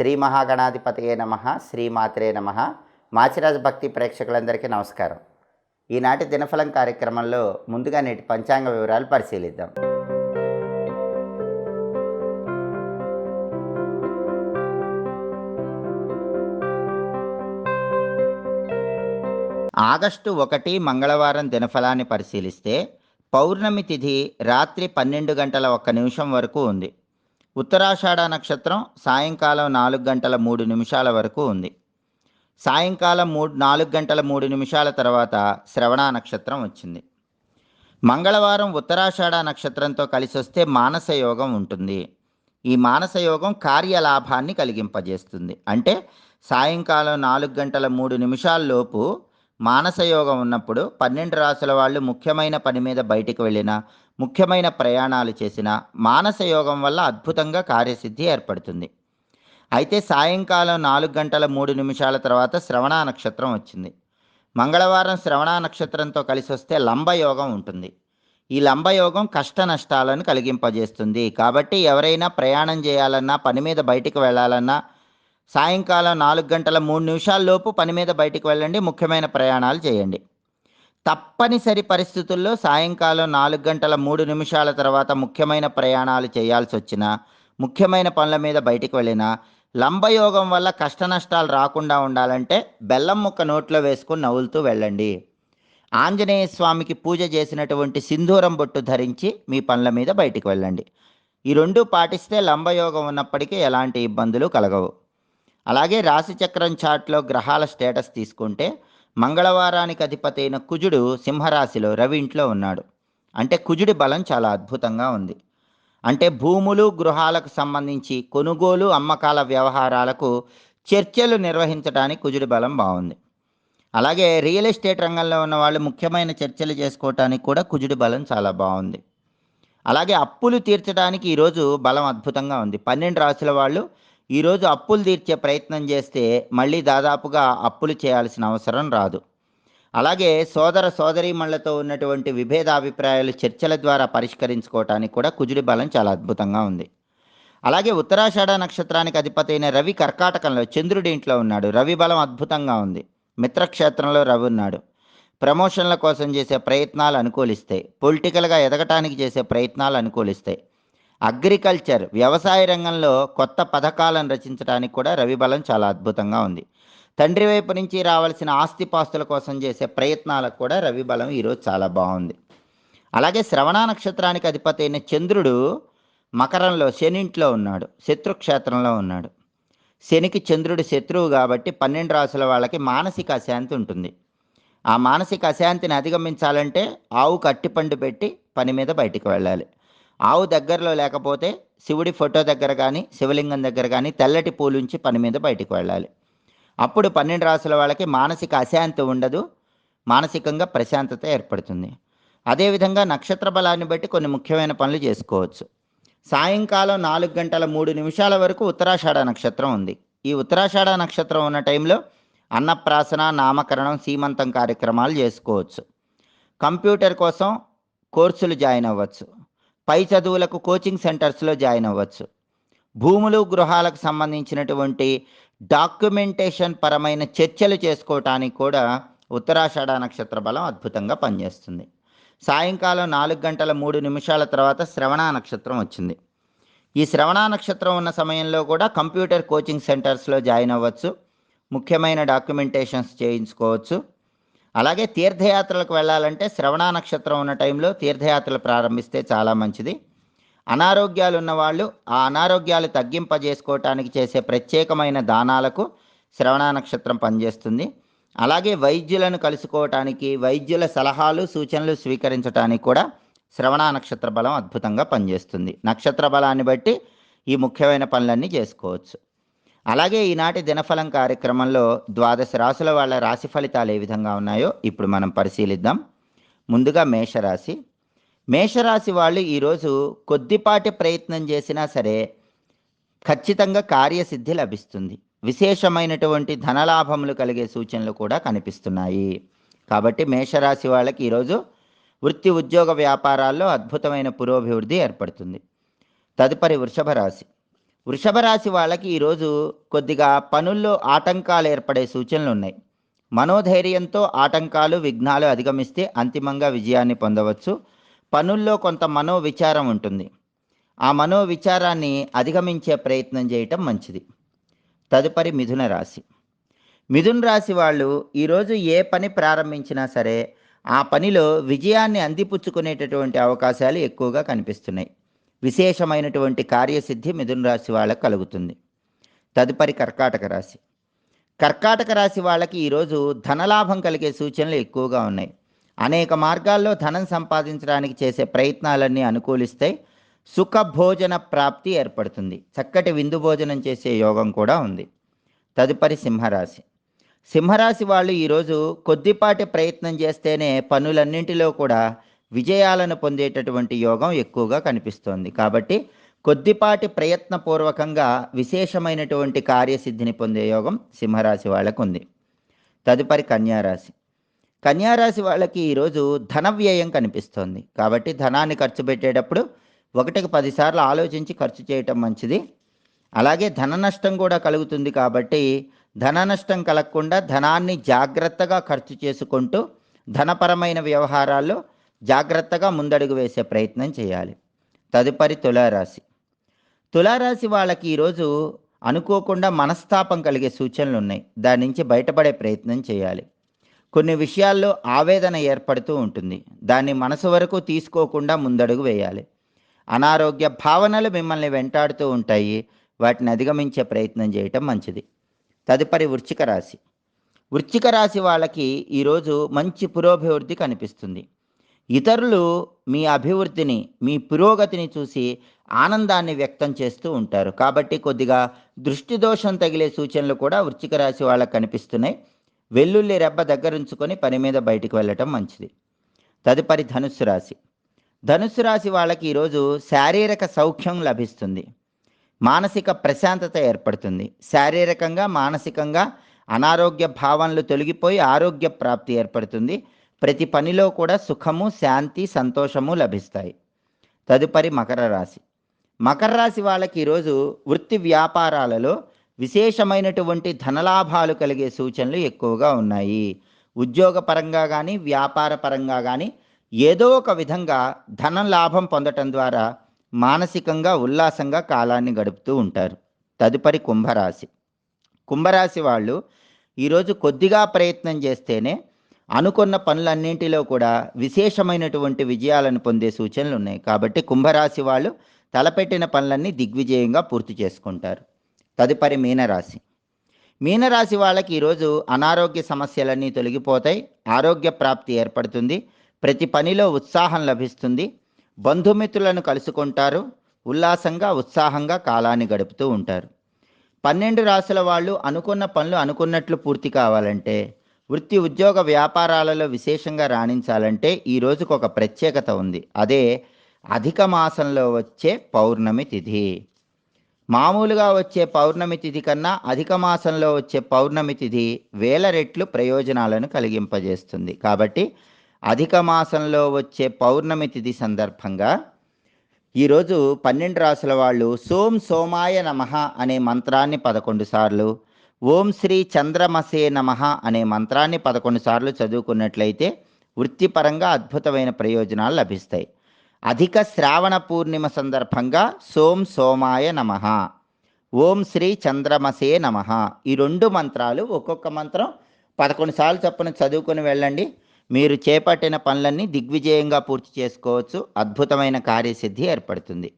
శ్రీ మహాగణాధిపతయే నమ శ్రీమాత్రే నమ. మాచిరాజ భక్తి ప్రేక్షకులందరికీ నమస్కారం. ఈనాటి దినఫలం కార్యక్రమంలో ముందుగా నేటి పంచాంగ వివరాలు పరిశీలిద్దాం. ఆగస్టు ఒకటి మంగళవారం దినఫలాన్ని పరిశీలిస్తే పౌర్ణమి తిథి రాత్రి పన్నెండు గంటల ఒక్క నిమిషం వరకు ఉంది. ఉత్తరాషాఢ నక్షత్రం సాయంకాలం నాలుగు గంటల మూడు నిమిషాల వరకు ఉంది. సాయంకాలం మూడు నాలుగు గంటల మూడు నిమిషాల తర్వాత శ్రవణ నక్షత్రం వచ్చింది. మంగళవారం ఉత్తరాషాఢ నక్షత్రంతో కలిసి వస్తే మానస యోగం ఉంటుంది. ఈ మానస యోగం కార్యలాభాన్ని కలిగింపజేస్తుంది. అంటే సాయంకాలం నాలుగు గంటల మూడు నిమిషాల్లోపు మానసయోగం ఉన్నప్పుడు పన్నెండు రాసుల వాళ్ళు ముఖ్యమైన పని మీద బయటికి వెళ్ళిన ముఖ్యమైన ప్రయాణాలు చేసిన మానసయోగం వల్ల అద్భుతంగా కార్యసిద్ధి ఏర్పడుతుంది. అయితే సాయంకాలం నాలుగు గంటల మూడు నిమిషాల తర్వాత శ్రవణ నక్షత్రం వచ్చింది. మంగళవారం శ్రవణ నక్షత్రంతో కలిసి వస్తే లంబయోగం ఉంటుంది. ఈ లంబయోగం కష్ట నష్టాలను కలిగింపజేస్తుంది. కాబట్టి ఎవరైనా ప్రయాణం చేయాలన్నా పని మీద బయటికి వెళ్ళాలన్నా సాయంకాలం నాలుగు గంటల మూడు నిమిషాల్లోపు పని మీద బయటికి వెళ్ళండి ముఖ్యమైన ప్రయాణాలు చేయండి. తప్పనిసరి పరిస్థితుల్లో సాయంకాలం నాలుగు గంటల మూడు నిమిషాల తర్వాత ముఖ్యమైన ప్రయాణాలు చేయాల్సి వచ్చిన ముఖ్యమైన పనుల మీద బయటికి వెళ్ళిన లంబయోగం వల్ల కష్ట నష్టాలు రాకుండా ఉండాలంటే బెల్లం ముక్క నోట్లో వేసుకుని నవ్వులుతూ వెళ్ళండి. ఆంజనేయ స్వామికి పూజ చేసినటువంటి సింధూరం బొట్టు ధరించి మీ పనుల మీద బయటికి వెళ్ళండి. ఈ రెండు పాటిస్తే లంబయోగం ఉన్నప్పటికీ ఎలాంటి ఇబ్బందులు కలగవు. అలాగే రాశిచక్రం చాట్లో గ్రహాల స్టేటస్ తీసుకుంటే మంగళవారానికి అధిపతి అయిన కుజుడు సింహరాశిలో రవి ఇంట్లో ఉన్నాడు. అంటే కుజుడి బలం చాలా అద్భుతంగా ఉంది. అంటే భూములు గృహాలకు సంబంధించి కొనుగోలు అమ్మకాల వ్యవహారాలకు చర్చలు నిర్వహించడానికి కుజుడి బలం బాగుంది. అలాగే రియల్ ఎస్టేట్ రంగంలో ఉన్న వాళ్ళు ముఖ్యమైన చర్చలు చేసుకోవటానికి కూడా కుజుడి బలం చాలా బాగుంది. అలాగే అప్పులు తీర్చడానికి ఈరోజు బలం అద్భుతంగా ఉంది. పన్నెండు రాసుల వాళ్ళు ఈరోజు అప్పులు తీర్చే ప్రయత్నం చేస్తే మళ్ళీ దాదాపుగా అప్పులు చేయాల్సిన అవసరం రాదు. అలాగే సోదర సోదరీమణులతో ఉన్నటువంటి విభేదాభిప్రాయాలు చర్చల ద్వారా పరిష్కరించుకోవటానికి కూడా కుజుడి బలం చాలా అద్భుతంగా ఉంది. అలాగే ఉత్తరాషాఢ నక్షత్రానికి అధిపతి అయిన రవి కర్కాటకంలో చంద్రుడి ఇంట్లో ఉన్నాడు. రవి బలం అద్భుతంగా ఉంది. మిత్రక్షేత్రంలో రవి ఉన్నాడు. ప్రమోషన్ల కోసం చేసే ప్రయత్నాలు అనుకూలిస్తాయి. పొలిటికల్గా ఎదగటానికి చేసే ప్రయత్నాలు అనుకూలిస్తాయి. అగ్రికల్చర్ వ్యవసాయ రంగంలో కొత్త పథకాలను రచించడానికి కూడా రవి బలం చాలా అద్భుతంగా ఉంది. తండ్రి వైపు నుంచి రావాల్సిన ఆస్తిపాస్తుల కోసం చేసే ప్రయత్నాలకు కూడా రవి బలం ఈరోజు చాలా బాగుంది. అలాగే శ్రవణ నక్షత్రానికి అధిపతి అయిన చంద్రుడు మకరంలో శనింట్లో ఉన్నాడు శత్రుక్షేత్రంలో ఉన్నాడు. శనికి చంద్రుడు శత్రువు కాబట్టి పన్నెండు రాసుల వాళ్ళకి మానసిక అశాంతి ఉంటుంది. ఆ మానసిక అశాంతిని అధిగమించాలంటే ఆవుకు అట్టిపండు పెట్టి పని మీద బయటికి వెళ్ళాలి. ఆవు దగ్గరలో లేకపోతే శివుడి ఫోటో దగ్గర కానీ శివలింగం దగ్గర కానీ తెల్లటి పూలుంచి పని మీద బయటికి వెళ్ళాలి. అప్పుడు పన్నెండు రాసుల వాళ్ళకి మానసిక అశాంతి ఉండదు మానసికంగా ప్రశాంతత ఏర్పడుతుంది. అదేవిధంగా నక్షత్ర బలాన్ని బట్టి కొన్ని ముఖ్యమైన పనులు చేసుకోవచ్చు. సాయంకాలం నాలుగు గంటల మూడు నిమిషాల వరకు ఉత్తరాషాఢ నక్షత్రం ఉంది. ఈ ఉత్తరాషాఢ నక్షత్రం ఉన్న టైంలో అన్నప్రాసన నామకరణం సీమంతం కార్యక్రమాలు చేసుకోవచ్చు. కంప్యూటర్ కోసం కోర్సులు జాయిన్ అవ్వచ్చు. పై చదువులకు కోచింగ్ సెంటర్స్లో జాయిన్ అవ్వచ్చు. భూములు గృహాలకు సంబంధించినటువంటి డాక్యుమెంటేషన్ పరమైన చర్చలు చేసుకోవటానికి కూడా ఉత్తరాషాఢ నక్షత్ర బలం అద్భుతంగా పనిచేస్తుంది. సాయంకాలం నాలుగు గంటల మూడు నిమిషాల తర్వాత శ్రవణ నక్షత్రం వచ్చింది. ఈ శ్రవణ నక్షత్రం ఉన్న సమయంలో కూడా కంప్యూటర్ కోచింగ్ సెంటర్స్లో జాయిన్ అవ్వచ్చు. ముఖ్యమైన డాక్యుమెంటేషన్స్ చేయించుకోవచ్చు. అలాగే తీర్థయాత్రలకు వెళ్ళాలంటే శ్రవణ నక్షత్రం ఉన్న టైంలో తీర్థయాత్రలు ప్రారంభిస్తే చాలా మంచిది. అనారోగ్యాలు ఉన్నవాళ్ళు ఆ అనారోగ్యాలు తగ్గింపజేసుకోవటానికి చేసే ప్రత్యేకమైన దానాలకు శ్రవణ నక్షత్రం పనిచేస్తుంది. అలాగే వైద్యులను కలుసుకోవటానికి వైద్యుల సలహాలు సూచనలు స్వీకరించడానికి కూడా శ్రవణ నక్షత్ర బలం అద్భుతంగా పనిచేస్తుంది. నక్షత్ర బలాన్ని బట్టి ఈ ముఖ్యమైన పనులన్నీ చేసుకోవచ్చు. అలాగే ఈనాటి దినఫలం కార్యక్రమంలో ద్వాదశ రాశుల వాళ్ళ రాశి ఫలితాలు ఏ విధంగా ఉన్నాయో ఇప్పుడు మనం పరిశీలిద్దాం. ముందుగా మేషరాశి. మేషరాశి వాళ్ళు ఈరోజు కొద్దిపాటి ప్రయత్నం చేసినా సరే ఖచ్చితంగా కార్యసిద్ధి లభిస్తుంది. విశేషమైనటువంటి ధనలాభములు కలిగే సూచనలు కూడా కనిపిస్తున్నాయి. కాబట్టి మేషరాశి వాళ్ళకి ఈరోజు వృత్తి ఉద్యోగ వ్యాపారాల్లో అద్భుతమైన పురోభివృద్ధి ఏర్పడుతుంది. తదుపరి వృషభ రాశి. వృషభ రాశి వాళ్ళకి ఈరోజు కొద్దిగా పనుల్లో ఆటంకాలు ఏర్పడే సూచనలు ఉన్నాయి. మనోధైర్యంతో ఆటంకాలు విఘ్నాలు అధిగమిస్తే అంతిమంగా విజయాన్ని పొందవచ్చు. పనుల్లో కొంత మనో విచారం ఉంటుంది. ఆ మనో విచారాన్ని అధిగమించే ప్రయత్నం చేయటం మంచిది. తదుపరి మిథున రాశి. మిథున రాశి వాళ్ళు ఈరోజు ఏ పని ప్రారంభించినా సరే ఆ పనిలో విజయాన్ని అందిపుచ్చుకునేటటువంటి అవకాశాలు ఎక్కువగా కనిపిస్తున్నాయి. విశేషమైనటువంటి కార్యసిద్ధి మిథున రాశి వాళ్ళకు కలుగుతుంది. తదుపరి కర్కాటక రాశి. కర్కాటక రాశి వాళ్ళకి ఈరోజు ధనలాభం కలిగే సూచనలు ఎక్కువగా ఉన్నాయి. అనేక మార్గాల్లో ధనం సంపాదించడానికి చేసే ప్రయత్నాలన్నీ అనుకూలిస్తాయి సుఖ భోజన ప్రాప్తి ఏర్పడుతుంది. చక్కటి విందు భోజనం చేసే యోగం కూడా ఉంది. తదుపరి సింహరాశి. సింహరాశి వాళ్ళు ఈరోజు కొద్దిపాటి ప్రయత్నం చేస్తేనే పనులన్నింటిలో కూడా విజయాలను పొందేటటువంటి యోగం ఎక్కువగా కనిపిస్తోంది. కాబట్టి కొద్దిపాటి ప్రయత్నపూర్వకంగా విశేషమైనటువంటి కార్యసిద్ధిని పొందే యోగం సింహరాశి వాళ్ళకు ఉంది తదుపరి కన్యారాశి. కన్యారాశి వాళ్ళకి ఈరోజు ధన వ్యయం కనిపిస్తోంది. కాబట్టి ధనాన్ని ఖర్చు పెట్టేటప్పుడు ఒకటికి పదిసార్లు ఆలోచించి ఖర్చు చేయటం మంచిది. అలాగే ధన నష్టం కూడా కలుగుతుంది కాబట్టి ధన నష్టం కలగకుండా ధనాన్ని జాగ్రత్తగా ఖర్చు చేసుకుంటూ ధనపరమైన వ్యవహారాల్లో జాగ్రత్తగా ముందడుగు వేసే ప్రయత్నం చేయాలి. తదుపరి తులారాశి. తులారాశి వాళ్ళకి ఈరోజు అనుకోకుండా మనస్తాపం కలిగే సూచనలు ఉన్నాయి. దాని నుంచి బయటపడే ప్రయత్నం చేయాలి. కొన్ని విషయాల్లో ఆవేదన ఏర్పడుతూ ఉంటుంది. దాన్ని మనసు వరకు తీసుకోకుండా ముందడుగు వేయాలి. అనారోగ్య భావనలు మిమ్మల్ని వెంటాడుతూ ఉంటాయి. వాటిని అధిగమించే ప్రయత్నం చేయటం మంచిది. తదుపరి వృశ్చిక రాశి. వృశ్చిక రాశి వాళ్ళకి ఈరోజు మంచి పురోభివృద్ధి కనిపిస్తుంది. ఇతరులు మీ అభివృద్ధిని మీ పురోగతిని చూసి ఆనందాన్ని వ్యక్తం చేస్తూ ఉంటారు. కాబట్టి కొద్దిగా దృష్టి దోషం తగిలే సూచనలు కూడా వృచ్చిక రాశి వాళ్ళకు కనిపిస్తున్నాయి. వెల్లుల్లి రెబ్బ దగ్గరుంచుకొని పని మీద బయటికి వెళ్ళటం మంచిది. తదుపరి ధనుస్సు రాశి. ధనుస్సు రాశి వాళ్ళకి ఈరోజు శారీరక సౌఖ్యం లభిస్తుంది. మానసిక ప్రశాంతత ఏర్పడుతుంది. శారీరకంగా మానసికంగా అనారోగ్య భావనలు తొలగిపోయి ఆరోగ్య ప్రాప్తి ఏర్పడుతుంది. ప్రతి పనిలో కూడా సుఖము శాంతి సంతోషము లభిస్తాయి. తదుపరి మకర రాశి. మకర రాశి వాళ్ళకి ఈరోజు వృత్తి వ్యాపారాలలో విశేషమైనటువంటి ధనలాభాలు కలిగే సూచనలు ఎక్కువగా ఉన్నాయి. ఉద్యోగపరంగా కానీ వ్యాపార పరంగా కానీ ఏదో ఒక విధంగా ధన లాభం పొందటం ద్వారా మానసికంగా ఉల్లాసంగా కాలాన్ని గడుపుతూ ఉంటారు. తదుపరి కుంభరాశి. కుంభరాశి వాళ్ళు ఈరోజు కొద్దిగా ప్రయత్నం చేస్తేనే అనుకున్న పనులన్నింటిలో కూడా విశేషమైనటువంటి విజయాలను పొందే సూచనలు ఉన్నాయి. కాబట్టి కుంభరాశి వాళ్ళు తలపెట్టిన పనులన్నీ దిగ్విజయంగా పూర్తి చేసుకుంటారు. తదుపరి మీనరాశి. మీనరాశి వాళ్ళకి ఈరోజు అనారోగ్య సమస్యలన్నీ తొలగిపోతాయి. ఆరోగ్య ప్రాప్తి ఏర్పడుతుంది. ప్రతి పనిలో ఉత్సాహం లభిస్తుంది. బంధుమిత్రులను కలుసుకుంటారు. ఉల్లాసంగా ఉత్సాహంగా కాలాన్ని గడుపుతూ ఉంటారు. పన్నెండు రాసుల వాళ్ళు అనుకున్న పనులు అనుకున్నట్లు పూర్తి కావాలంటే వృత్తి ఉద్యోగ వ్యాపారాలలో విశేషంగా రాణించాలంటే ఈ రోజుకు ఒక ప్రత్యేకత ఉంది. అదే అధిక మాసంలో వచ్చే పౌర్ణమి తిథి. మామూలుగా వచ్చే పౌర్ణమి తిథి కన్నా అధిక మాసంలో వచ్చే పౌర్ణమి తిథి వేల రెట్లు ప్రయోజనాలను కలిగింపజేస్తుంది. కాబట్టి అధిక మాసంలో వచ్చే పౌర్ణమి తిథి సందర్భంగా ఈరోజు పన్నెండు రాసుల వాళ్ళు సోం సోమాయ నమః అనే మంత్రాన్ని పదకొండు సార్లు ఓం శ్రీ చంద్రమసే నమః అనే మంత్రాన్ని పదకొండు సార్లు చదువుకున్నట్లయితే వృత్తిపరంగా అద్భుతమైన ప్రయోజనాలు లభిస్తాయి. అధిక శ్రావణ పూర్ణిమ సందర్భంగా సోం సోమాయ నమః. ఓం శ్రీ చంద్రమసే నమః. ఈ రెండు మంత్రాలు ఒక్కొక్క మంత్రం పదకొండు సార్లు చొప్పున చదువుకొని వెళ్ళండి. మీరు చేపట్టిన పనులన్నీ దిగ్విజయంగా పూర్తి చేసుకోవచ్చు. అద్భుతమైన కార్యసిద్ధి ఏర్పడుతుంది.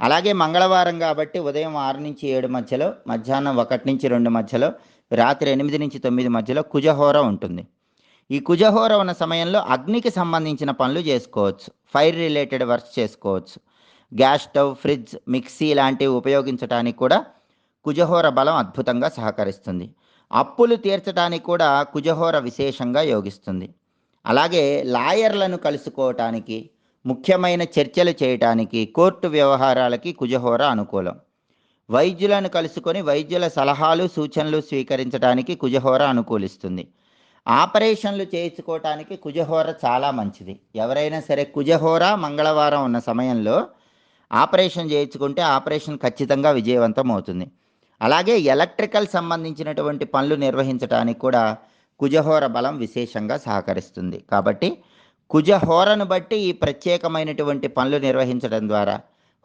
అలాగే మంగళవారం కాబట్టి ఉదయం ఆరు నుంచి ఏడు మధ్యలో మధ్యాహ్నం ఒకటి నుంచి రెండు మధ్యలో రాత్రి ఎనిమిది నుంచి తొమ్మిది మధ్యలో కుజహోర ఉంటుంది. ఈ కుజహోర ఉన్న సమయంలో అగ్నికి సంబంధించిన పనులు చేసుకోవచ్చు. ఫైర్ రిలేటెడ్ వర్క్ చేసుకోవచ్చు. గ్యాస్ స్టవ్ ఫ్రిడ్జ్ మిక్సీ లాంటివి ఉపయోగించడానికి కూడా కుజహోర బలం అద్భుతంగా సహకరిస్తుంది. అప్పులు తీర్చడానికి కూడా కుజహోర విశేషంగా యోగిస్తుంది. అలాగే లాయర్లను కలుసుకోవటానికి ముఖ్యమైన చర్చలు చేయటానికి కోర్టు వ్యవహారాలకి కుజహోర అనుకూలం. వైద్యులను కలుసుకొని వైద్యుల సలహాలు సూచనలు స్వీకరించడానికి కుజహోర అనుకూలిస్తుంది. ఆపరేషన్లు చేయించుకోవటానికి కుజహోర చాలా మంచిది. ఎవరైనా సరే కుజహోర మంగళవారం ఉన్న సమయంలో ఆపరేషన్ చేయించుకుంటే ఆపరేషన్ ఖచ్చితంగా విజయవంతం అవుతుంది. అలాగే ఎలక్ట్రికల్ సంబంధించినటువంటి పనులు నిర్వహించడానికి కూడా కుజహోర బలం విశేషంగా సహకరిస్తుంది. కాబట్టి కుజహోరను బట్టి ఈ ప్రత్యేకమైనటువంటి పనులు నిర్వహించడం ద్వారా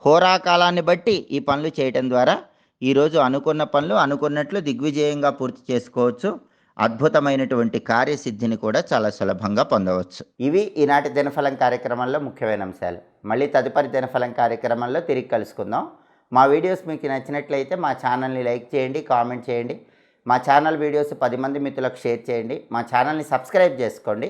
హోరాకాలాన్ని బట్టి ఈ పనులు చేయటం ద్వారా ఈరోజు అనుకున్న పనులు అనుకున్నట్లు దిగ్విజయంగా పూర్తి చేసుకోవచ్చు. అద్భుతమైనటువంటి కార్యసిద్ధిని కూడా చాలా సులభంగా పొందవచ్చు. ఇవి ఈనాటి దినఫలం కార్యక్రమంలో ముఖ్యమైన అంశాలు. మళ్ళీ తదుపరి దినఫలం కార్యక్రమంలో తిరిగి కలుసుకుందాం. మా వీడియోస్ మీకు నచ్చినట్లయితే మా ఛానల్ని లైక్ చేయండి కామెంట్ చేయండి. మా ఛానల్ వీడియోస్ పది మంది మిత్రులకు షేర్ చేయండి. మా ఛానల్ని సబ్స్క్రైబ్ చేసుకోండి.